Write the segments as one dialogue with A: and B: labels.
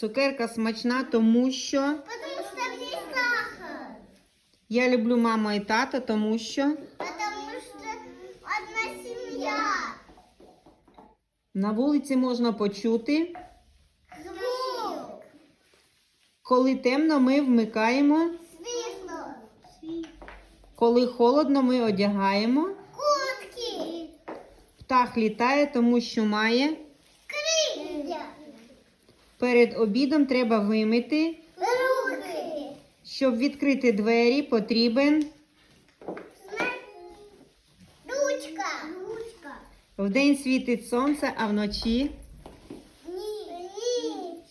A: Цукерка смачна, тому що
B: Потому что в ней сахар.
A: я люблю маму і тата, тому що
B: Потому что одна семья.
A: на вулиці можна почути.
B: Звук.
A: Коли темно, ми вмикаємо.
B: Світло.
A: Коли холодно, ми одягаємо.
B: Куртки.
A: Птах літає, тому що має. Перед обідом треба вимити.
B: Руки.
A: Щоб відкрити двері, потрібен.
B: Ручка. Ручка.
A: Вдень світить сонце, а вночі
B: Ніч.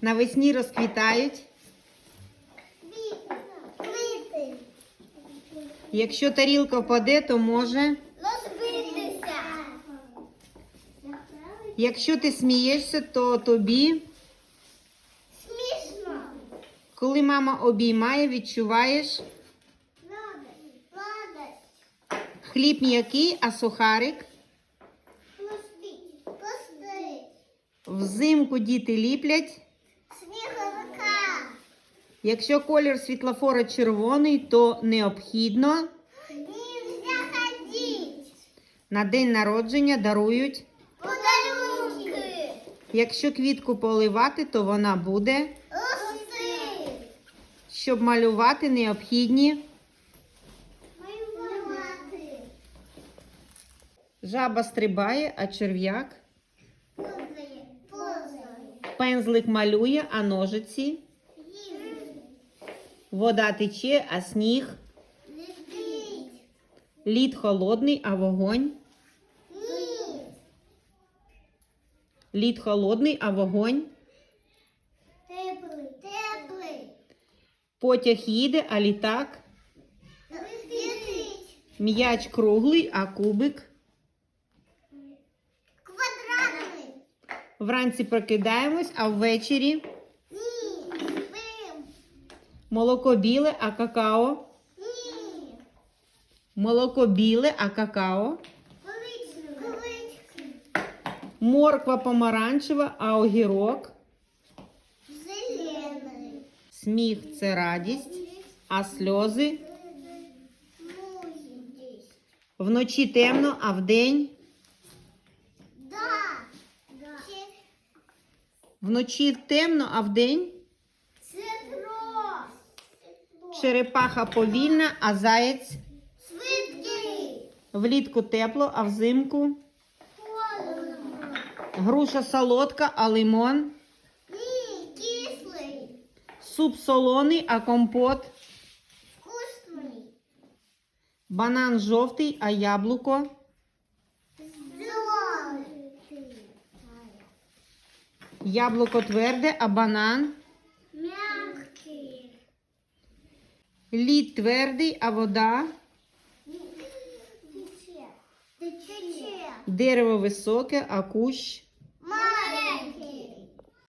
A: навесні розквітають.
B: Квіти.
A: Якщо тарілка впаде, то може. Якщо ти смієшся, то тобі.
B: Смішно.
A: Коли мама обіймає, відчуваєш
B: Радость. Радость.
A: хліб м'який, а сухарик.
B: Пустить. Пустить.
A: Взимку діти ліплять.
B: Сніговика.
A: Якщо колір світлофора червоний, то необхідно
B: Нельзя ходить.
A: на день народження дарують. Якщо квітку поливати, то вона буде.
B: Рости.
A: Щоб малювати, необхідні.
B: Малювати.
A: Жаба стрибає, а черв'як.
B: Позає. Позає.
A: Пензлик малює, а ножиці. Вода тече, а сніг.
B: Летить.
A: Лід холодний, а вогонь.
B: Ні.
A: Лід холодний, а вогонь.
B: Теплий. Теплий.
A: Потяг їде, а літак.
B: Летить.
A: М'яч круглий, а кубик.
B: Квадратний.
A: Вранці прокидаємось, а ввечері
B: Ні. Спим.
A: молоко біле, а какао.
B: Ні.
A: Молоко біле, а какао. Морква помаранчева, а огірок.
B: Зелений.
A: Сміх це радість, а сльози. Вночі темно, а вдень. Вночі темно, а вдень. Черепаха повільна, а заєць. Влітку тепло, а взимку. Груша солодка, а лимон.
B: Ні, кислий.
A: Суп солоний, а компот.
B: Вкусний.
A: Банан жовтий, а яблуко.
B: Зелений.
A: Яблуко тверде, а банан.
B: Мягкий.
A: Лід твердий, а вода. Дерево високе, а кущ.